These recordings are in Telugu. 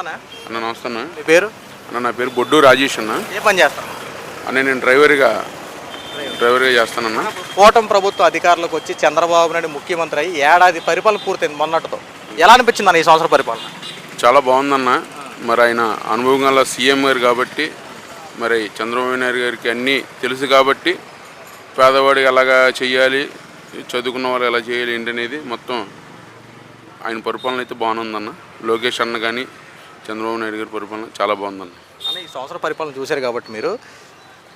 అన్న నమస్తే అన్న మీ పేరు? అన్న నా పేరు బొడ్డు రాజేష్ అన్న. ఏ పని చేస్తాను అన్న నేను డ్రైవర్గా డ్రైవర్గా చేస్తానన్న. కూటమి ప్రభుత్వ అధికారులకు వచ్చి చంద్రబాబు నాయుడు ముఖ్యమంత్రి అయ్యి ఏడాది పరిపాలన పూర్తయింది మొన్నటితో. ఎలా అనిపించింది అన్న ఈ సంవత్సరం పరిపాలన? చాలా బాగుందన్న. మరి ఆయన అనుభవం గల సీఎం గారు కాబట్టి మరి చంద్రబాబు నాయుడు గారికి అన్నీ తెలుసు కాబట్టి పేదవాడికి ఎలాగా చేయాలి చదువుకున్న వాళ్ళు ఎలా చేయాలి ఏంటనేది మొత్తం ఆయన పరిపాలన అయితే బాగుందన్న. లోకేష్ అన్న కానీ చంద్రబాబు నాయుడు గారి పరిపాలన చాలా బాగుందన్న అన్న ఈ సంవత్సరం పరిపాలన చూశారు కాబట్టి మీరు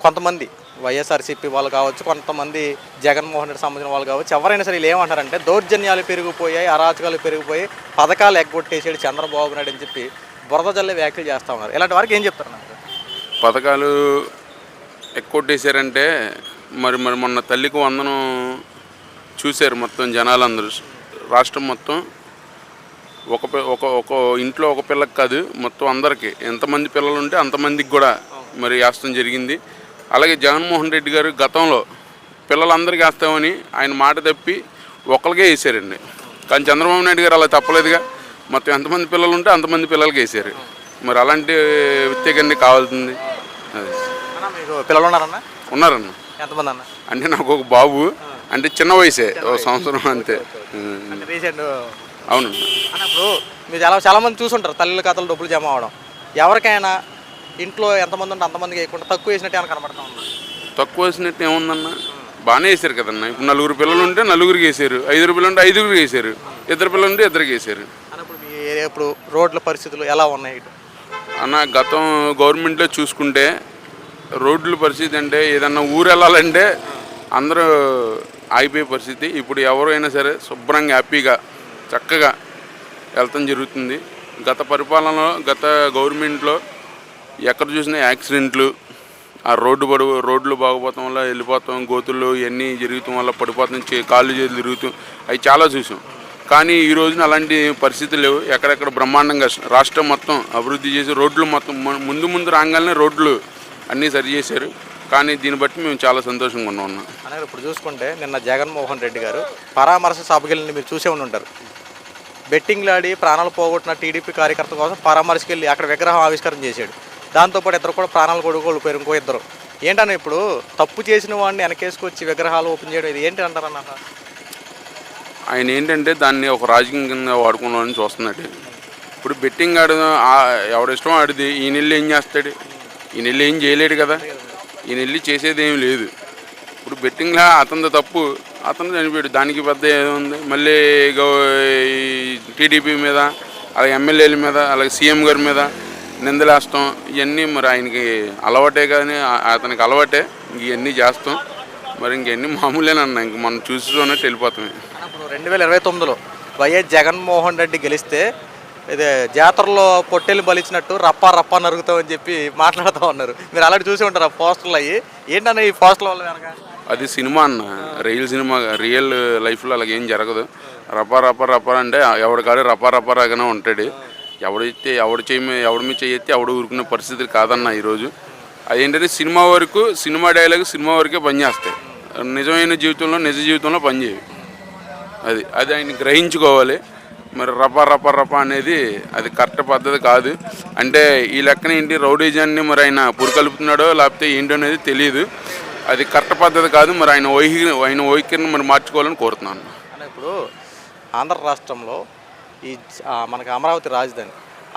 కొంతమంది వైఎస్ఆర్సీపీ వాళ్ళు కావచ్చు కొంతమంది జగన్మోహన్ రెడ్డి సంబంధించిన వాళ్ళు కావచ్చు ఎవరైనా సరే ఏమంటారంటే దౌర్జన్యాలు పెరిగిపోయాయి అరాచకాలు పెరిగిపోయి పథకాలు ఎగ్గొట్టేసాడు చంద్రబాబు నాయుడు అని చెప్పి బురద జల్లే వ్యాఖ్యలు చేస్తూ ఉన్నారు. ఇలాంటి వారికి ఏం చెప్తారు నాకు? పథకాలు ఎక్కువట్టేశారంటే మరి మరి మొన్న తల్లికి వందనం చూశారు మొత్తం జనాలందరూ రాష్ట్రం మొత్తం. ఒక ఒక ఒక ఇంట్లో ఒక పిల్లకి కాదు మొత్తం అందరికీ. ఎంతమంది పిల్లలు ఉంటే అంతమందికి కూడా మరి వేస్తాం జరిగింది. అలాగే జగన్మోహన్ రెడ్డి గారు గతంలో పిల్లలందరికీ వేస్తామని ఆయన మాట తప్పి ఒకరికే వేసారండి. కానీ చంద్రబాబు నాయుడు గారు అలా తప్పలేదుగా. మొత్తం ఎంతమంది పిల్లలు ఉంటే అంతమంది పిల్లలకి వేసారు. మరి అలాంటి వ్యక్తిగండి కావాల్సింది. అది. పిల్లలు ఉన్నారన్న ఉన్నారన్న. ఎంతమంది అన్న అంటే నాకు ఒక బాబు. అంటే చిన్న వయసే ఒక సంవత్సరం అంతే. అవును. అన్న ఇప్పుడు మీరు చాలా చాలామంది చూసుంటారు తల్లిల ఖాతాలో డబ్బులు జమ అవడం. ఎవరికైనా ఇంట్లో ఎంతమంది ఉంటే అంతమందికి వేయకుండా తక్కువ వేసినట్టు ఏమైనా కనబడతా ఉంది. తక్కువ వేసినట్టు ఏముందన్న బాగానే వేసారు కదన్న. ఇప్పుడు నలుగురు పిల్లలు ఉంటే నలుగురికి వేసారు. ఐదుగురు పిల్లలు ఉంటే ఐదుగురికి వేసారు. ఇద్దరు పిల్లలు ఉంటే ఇద్దరికి వేసారు. ఇప్పుడు మీ ఏరియా ఇప్పుడు రోడ్ల పరిస్థితులు ఎలా ఉన్నాయి ఇటు? అన్న గతం గవర్నమెంట్లో చూసుకుంటే రోడ్ల పరిస్థితి అంటే ఏదన్నా ఊరు వెళ్ళాలంటే అందరూ ఆగిపోయే పరిస్థితి. ఇప్పుడు ఎవరైనా సరే శుభ్రంగా హ్యాపీగా చక్కగా వెళ్తాం జరుగుతుంది. గత పరిపాలనలో గత గవర్నమెంట్లో ఎక్కడ చూసినా యాక్సిడెంట్లు ఆ రోడ్డు పడు రోడ్లు బాగుపోవటం వల్ల వెళ్ళిపోతాం గోతులు ఇవన్నీ జరుగుతాం వల్ల పడిపోతాం చే- కాళ్ళు చేతులు తిరుగుతాం అవి చాలా చూసాం. కానీ ఈ రోజున అలాంటి పరిస్థితులు లేవు. ఎక్కడెక్కడ బ్రహ్మాండంగా రాష్ట్రం మొత్తం అభివృద్ధి చేసి రోడ్లు మొత్తం ము- ముందు ముందు రాగానే రోడ్లు అన్నీ సరి చేశారు. కానీ దీన్ని బట్టి మేము చాలా సంతోషంగా ఉన్నాం ఇప్పుడు చూసుకుంటే నిన్న జగన్మోహన్ రెడ్డి గారు పరామర్శ సభకి వెళ్ళి మీరు చూసే ఉండి ఉంటారు బెట్టింగ్లు ఆడి ప్రాణాలు పోగొట్టిన టీడీపీ కార్యకర్త కోసం పరామర్శకి వెళ్ళి అక్కడ విగ్రహం ఆవిష్కరణ చేశాడు. దాంతోపాటు ఇద్దరు కూడా ప్రాణాలు కొడుకోలేకపోయారు ఇంకో ఇద్దరు. ఏంటన్నా ఇప్పుడు తప్పు చేసిన వాడిని వెనకేసుకొచ్చి విగ్రహాలు ఓపెన్ చేయడం ఇది ఏంటి అంటారన్న ఆయన ఏంటంటే దాన్ని ఒక రాజకీయం కింద వాడుకున్నాడని చూస్తున్నాడు. ఇప్పుడు బెట్టింగ్ ఆడదు ఎవరిష్టం ఎవడిష్టం ఆడిది ఈ నెల్లి ఏం చేస్తాడు? ఈ ఏం చేయలేడు కదా? ఈ నెల్లి చేసేది ఏం లేదు. ఇప్పుడు బెట్టింగ్లా అతనిది తప్పు అతను చనిపోయాడు. దానికి పెద్ద ఏముంది? మళ్ళీ టీడీపీ మీద అలాగే ఎమ్మెల్యేల మీద అలాగే సీఎం గారి మీద నిందలేస్తాం. ఇవన్నీ మరి ఆయనకి అలవాటే కానీ అతనికి అలవాటే. ఇవన్నీ చేస్తాం. మరి ఇంకన్నీ మామూలేనన్న ఇంక మనం చూసుకున్నట్టు వెళ్ళిపోతామే ఇప్పుడు రెండు వేల ఇరవై తొమ్మిదిలో వైఎస్ జగన్మోహన్ రెడ్డి గెలిస్తే ఇదే జాతరలో పొట్టెలు బలిచినట్టు రప్పా రప్పా నరుగుతామని చెప్పి మాట్లాడుతూ ఉన్నారు మీరు అలాంటి చూసి ఉంటారు ఆ పోస్టర్లు అయ్యి? ఏంటన్న ఈ పోస్టర్ల వల్ల అది సినిమా అన్న రియల్ సినిమా రియల్ లైఫ్లో అలాగేం జరగదు. రపా రప రపా అంటే ఎవడి కాడే రపా రపా ఉంటాడు. ఎవడైతే ఎవడు చేయి ఎవడి మీద చేయెత్తి ఎవడు ఊరుకునే పరిస్థితి కాదన్న ఈరోజు. అదేంటంటే సినిమా వరకు సినిమా డైలాగ్ సినిమా వరకే పనిచేస్తాయి నిజమైన జీవితంలో నిజ జీవితంలో పనిచేయవు అది అది ఆయన గ్రహించుకోవాలి. మరి రపా రపా రపా అనేది అది కరెక్ట్ పద్ధతి కాదు. అంటే ఈ లెక్కన ఏంటి రౌడీజాన్ని మరి ఆయన పురికలుపుతున్నాడో లేకపోతే ఏంటో అనేది తెలియదు అది కరెక్ట్ పద్ధతి కాదు. మరి ఆయన వైఖి ఆయన వైఖరిని మరి మార్చుకోవాలని కోరుతున్నాను. ఇప్పుడు ఆంధ్ర రాష్ట్రంలో ఈ మనకు మనకి అమరావతి రాజధాని.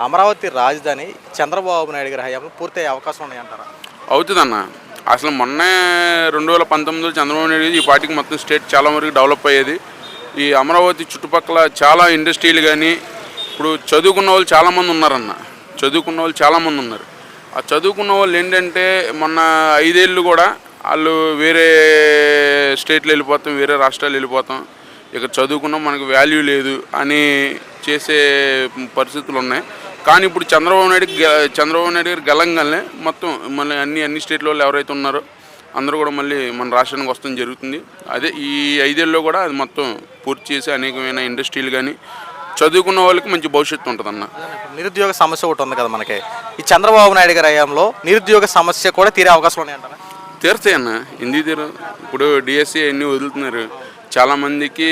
అమరావతి రాజధాని చంద్రబాబు నాయుడు గారి హయాంలో పూర్తయ్యే అవకాశం ఉన్నాయంటారా? అవుతుందన్న. అసలు మొన్నే రెండు వేల పంతొమ్మిదిలో చంద్రబాబు నాయుడు ఈ పార్టీకి మొత్తం స్టేట్ చాలా వరకు డెవలప్ అయ్యేది. ఈ అమరావతి చుట్టుపక్కల చాలా ఇండస్ట్రీలు కానీ ఇప్పుడు చదువుకున్న వాళ్ళు చాలామంది ఉన్నారన్న. చదువుకున్న వాళ్ళు చాలామంది ఉన్నారు. ఆ చదువుకున్న వాళ్ళు ఏంటంటే మొన్న ఐదేళ్ళు కూడా వాళ్ళు వేరే స్టేట్లు వెళ్ళిపోతాం వేరే రాష్ట్రాలు వెళ్ళిపోతాం. ఇక్కడ చదువుకున్నాం మనకు వాల్యూ లేదు అని చేసే పరిస్థితులు ఉన్నాయి. కానీ ఇప్పుడు చంద్రబాబు నాయుడు చంద్రబాబు నాయుడు గారు గెలంగానే మొత్తం మళ్ళీ అన్ని అన్ని స్టేట్ల వాళ్ళు ఎవరైతే ఉన్నారో అందరూ కూడా మళ్ళీ మన రాష్ట్రానికి వస్తాం జరుగుతుంది. అదే ఈ ఐదేళ్ళలో కూడా అది మొత్తం పూర్తి చేసి అనేకమైన ఇండస్ట్రీలు కానీ చదువుకున్న వాళ్ళకి మంచి భవిష్యత్తు ఉంటుందన్న. ఇప్పుడు నిరుద్యోగ సమస్య ఒకటి ఉంది కదా మనకి. ఈ చంద్రబాబు నాయుడు గారి హయాంలో నిరుద్యోగ సమస్య కూడా తీరే అవకాశం ఉన్నాయంటారా? తీరుతాయి అన్న ఎందుకు తీరు? ఇప్పుడు డిఎస్సి అన్నీ వదులుతున్నారు. చాలామందికి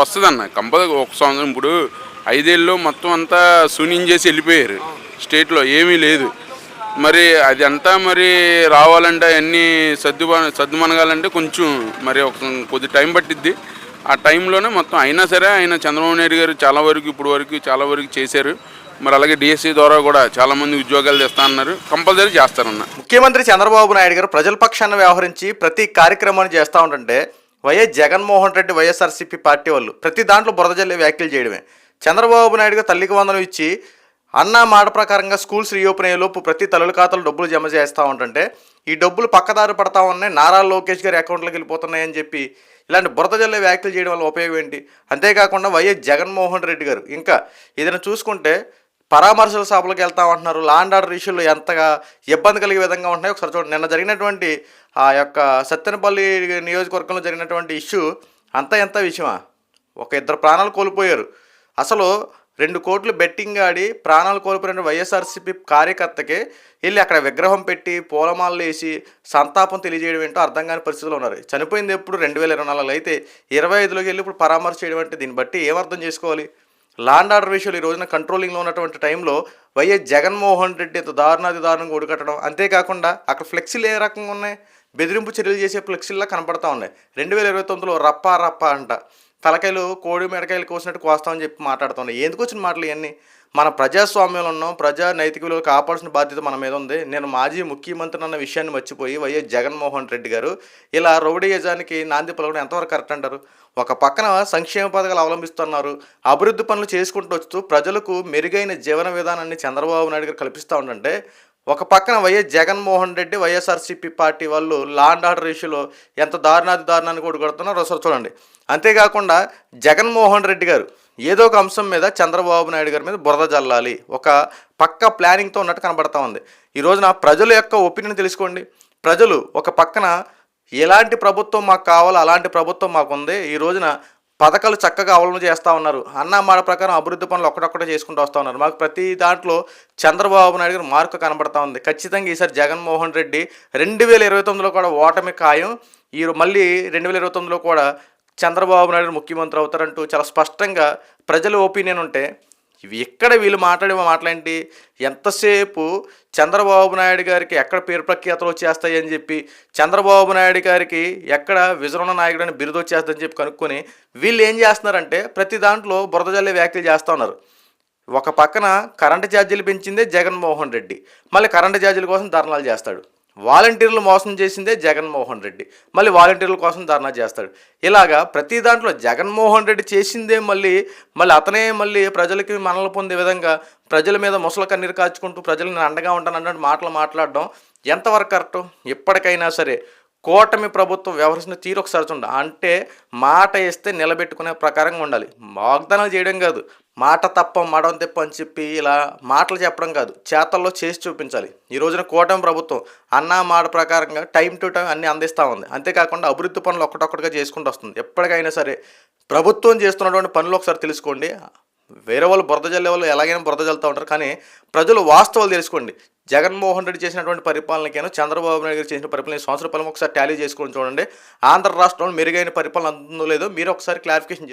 వస్తుంది అన్న కంపల్సరీ ఒక సంవత్సరం ఇప్పుడు ఐదేళ్ళు మొత్తం అంతా శూన్యం చేసి వెళ్ళిపోయారు. స్టేట్లో ఏమీ లేదు. మరి అది అంతా మరి రావాలంటే అన్నీ సర్దు సర్దుమనగాలంటే కొంచెం మరి ఒక కొద్ది టైం పట్టిద్ది. ఆ టైంలోనే మొత్తం అయినా సరే ఆయన చంద్రబాబు నాయుడు గారు చాలా వరకు ఇప్పుడు వరకు చాలా వరకు చేశారు. మరి అలాగే డిఎస్సీ ద్వారా కూడా చాలా మంది ఉద్యోగాలు తెస్తా అన్నారు. కంపల్సరీ చేస్తారన్న. ముఖ్యమంత్రి చంద్రబాబు నాయుడు గారు ప్రజల పక్షాన్ని వ్యవహరించి ప్రతి కార్యక్రమాన్ని చేస్తూ ఉంటుంటే YS Jaganmohan Reddy YSRCP party వాళ్ళు. ప్రతి దాంట్లో బురదజల్లే వ్యాఖ్యలు చేయడమే. చంద్రబాబు నాయుడుగా తల్లికి వందనం ఇచ్చి అన్న మాట ప్రకారంగా స్కూల్స్ రీఓపెన్ అయ్యేలోపు ప్రతి తల్లుల ఖాతాలో డబ్బులు జమ చేస్తూ ఉంటుంటే ఈ డబ్బులు పక్కదారి పడతా ఉన్నాయి నారా లోకేష్ గారి అకౌంట్లోకి వెళ్ళిపోతున్నాయని చెప్పి ఇలాంటి బురద జల్లే వ్యాఖ్యలు చేయడం వల్ల ఉపయోగం ఏంటి? అంతేకాకుండా వైఎస్ జగన్మోహన్ రెడ్డి గారు ఇంకా ఏదైనా చూసుకుంటే పరామర్శల సభలకు వెళ్తా ఉంటున్నారు లాండ్ ఆర్డర్ ఇష్యూలు ఎంతగా ఇబ్బంది కలిగే విధంగా ఉంటున్నాయి ఒకసారి చూడండి. నిన్న జరిగినటువంటి ఆ యొక్క సత్తెనపల్లి నియోజకవర్గంలో జరిగినటువంటి ఇష్యూ అంతా ఎంత విషయమా? ఒక ఇద్దరు ప్రాణాలు కోల్పోయారు. అసలు రెండు కోట్లు బెట్టింగ్ ఆడి ప్రాణాలు కోల్పోయిన వైఎస్ఆర్సీపీ కార్యకర్తకి వెళ్ళి అక్కడ విగ్రహం పెట్టి పూలమాలలు వేసి సంతాపం తెలియజేయడం ఏంటో అర్థం కాని పరిస్థితులు ఉన్నారు. చనిపోయింది ఎప్పుడు? రెండు వేల ఇరవై నాలుగులో అయితే ఇరవై ఐదులోకి వెళ్ళి ఇప్పుడు పరామర్శ చేయడం అంటే దీన్ని బట్టి ఏమర్థం చేసుకోవాలి? లాండ్ ఆర్డర్ విషయంలో ఈ రోజున కంట్రోలింగ్లో ఉన్నటువంటి టైంలో వైఎస్ జగన్మోహన్ రెడ్డి దారుణాది దారుణంగా ఒడికట్టడం అంతేకాకుండా అక్కడ ఫ్లెక్సీలు ఏ రకంగా ఉన్నాయి? బెదిరింపు చర్యలు చేసే ఫ్లెక్సీల్లా కనపడతా ఉన్నాయి. రెండు వేల ఇరవై తొమ్మిదిలో రప్ప రప్ప అంట. తలకాయలు కోడి మెడకాయలు కోసినట్టు కోస్తామని చెప్పి మాట్లాడుతున్నాయి ఎందుకు వచ్చిన మాటలు ఇవన్నీ మన ప్రజాస్వామ్యంలో ఉన్నాం ప్రజా నైతిక విలువలు కాపాడాల్సిన బాధ్యత మన మీద ఉంది. నేను మాజీ ముఖ్యమంత్రి అన్న విషయాన్ని మర్చిపోయి వైఎస్ జగన్మోహన్ రెడ్డి గారు ఇలా రౌడీ యజానికి నాంది పలకడం ఎంతవరకు కరెక్ట్ అంటారు? ఒక పక్కన సంక్షేమ పథకాలు అవలంబిస్తున్నారు. అభివృద్ధి పనులు చేసుకుంటూ వస్తూ ప్రజలకు మెరుగైన జీవన విధానాన్ని చంద్రబాబు నాయుడు గారు కల్పిస్తూ ఉండంటే ఒక పక్కన YS Jaganmohan Reddy YSRCP party వాళ్ళు లాండ్ ఆర్డర్ ఇష్యూలో ఎంత దారుణాది దారుణాన్ని కూడా కొడుతున్నారో ఒకసారి చూడండి. అంతేకాకుండా జగన్మోహన్ రెడ్డి గారు ఏదో ఒక అంశం మీద చంద్రబాబు నాయుడు గారి మీద బురద జల్లాలి. ఒక పక్క ప్లానింగ్తో ఉన్నట్టు కనబడతా ఉంది. ఈ రోజున ప్రజల యొక్క ఒపీనియన్ తెలుసుకోండి. ప్రజలు ఒక పక్కన ఎలాంటి ప్రభుత్వం మాకు కావాలో అలాంటి ప్రభుత్వం మాకు ఉంది. ఈ రోజున పథకాలు చక్కగా అవలంబన చేస్తూ ఉన్నారు. అన్న మాట ప్రకారం అభివృద్ధి పనులు ఒక్కటొక్కటే చేసుకుంటూ వస్తూ ఉన్నారు. మాకు ప్రతి దాంట్లో చంద్రబాబు నాయుడు గారు మార్కు కనబడతా ఉంది. ఖచ్చితంగా ఈసారి జగన్మోహన్ రెడ్డి రెండు వేల ఇరవై తొమ్మిదిలో కూడా ఓటమి ఖాయం. ఈ మళ్ళీ రెండు వేల ఇరవై తొమ్మిదిలో కూడా చంద్రబాబు నాయుడు ముఖ్యమంత్రి అవుతారంటూ చాలా స్పష్టంగా ప్రజల ఒపీనియన్ ఉంటే ఇవి ఎక్కడ వీళ్ళు మాట్లాడే మాట్లాడి ఎంతసేపు చంద్రబాబు నాయుడు గారికి ఎక్కడ పేరు ప్రఖ్యాతలు వచ్చేస్తాయి అని చెప్పి చంద్రబాబు నాయుడు గారికి ఎక్కడ విజృంభణ నాయకుడు అని బిరుదు వచ్చేస్తుందని చెప్పి కనుక్కొని వీళ్ళు ఏం చేస్తున్నారంటే ప్రతి దాంట్లో బురద జల్లే వ్యాఖ్యలు చేస్తూ ఉన్నారు. ఒక పక్కన కరెంటు ఛార్జీలు పెంచిందే జగన్మోహన్ రెడ్డి. మళ్ళీ కరెంటు ఛార్జీల కోసం ధర్నాలు చేస్తాడు. వాలంటీర్లు మోసం చేసిందే జగన్మోహన్ రెడ్డి. మళ్ళీ వాలంటీర్ల కోసం ధర్నా చేస్తాడు. ఇలాగా ప్రతి దాంట్లో జగన్మోహన్ రెడ్డి చేసిందే మళ్ళీ మళ్ళీ అతనే మళ్ళీ ప్రజలకి మనలు పొందే విధంగా ప్రజల మీద ముసల కన్నీరు కాచుకుంటూ ప్రజలు నేను అండగా ఉంటాను అన్నట్టు మాటలు మాట్లాడడం ఎంతవరకు కరెక్ట్? ఇప్పటికైనా సరే కూటమి ప్రభుత్వం వ్యవహరిస్తున్న తీరు ఒకసారి చూడండి. అంటే మాట ఇస్తే నిలబెట్టుకునే ప్రకారంగా ఉండాలి. వాగ్దానాలు చేయడం కాదు. మాట తప్ప మడం తెప్ప అని చెప్పి ఇలా మాటలు చెప్పడం కాదు. చేతల్లో చేసి చూపించాలి. ఈ రోజున కూటమి ప్రభుత్వం అన్న మాట ప్రకారంగా టైం టు టైం అన్ని అందిస్తూ ఉంది. అంతేకాకుండా అభివృద్ధి పనులు ఒక్కటొక్కటిగా చేసుకుంటూ వస్తుంది. ఎప్పటికైనా సరే ప్రభుత్వం చేస్తున్నటువంటి పనులు ఒకసారి తెలుసుకోండి. వేరే వాళ్ళు బురద జల్లే వాళ్ళు ఎలాగైనా బురద జల్లుతూ ఉంటారు. కానీ ప్రజలు వాస్తవాలు తెలుసుకోండి. జగన్మోహన్ రెడ్డి చేసినటువంటి పరిపాలనకైనా చంద్రబాబు నాయుడు గారు చేసిన పరిపాలన సంవత్సర పాలన ఒకసారి టాలీ చేసుకొని చూడండి. ఆంధ్ర రాష్ట్రంలో మెరుగైన పరిపాలన అందుతుందో లేదో మీరు ఒకసారి క్లారిఫికేషన్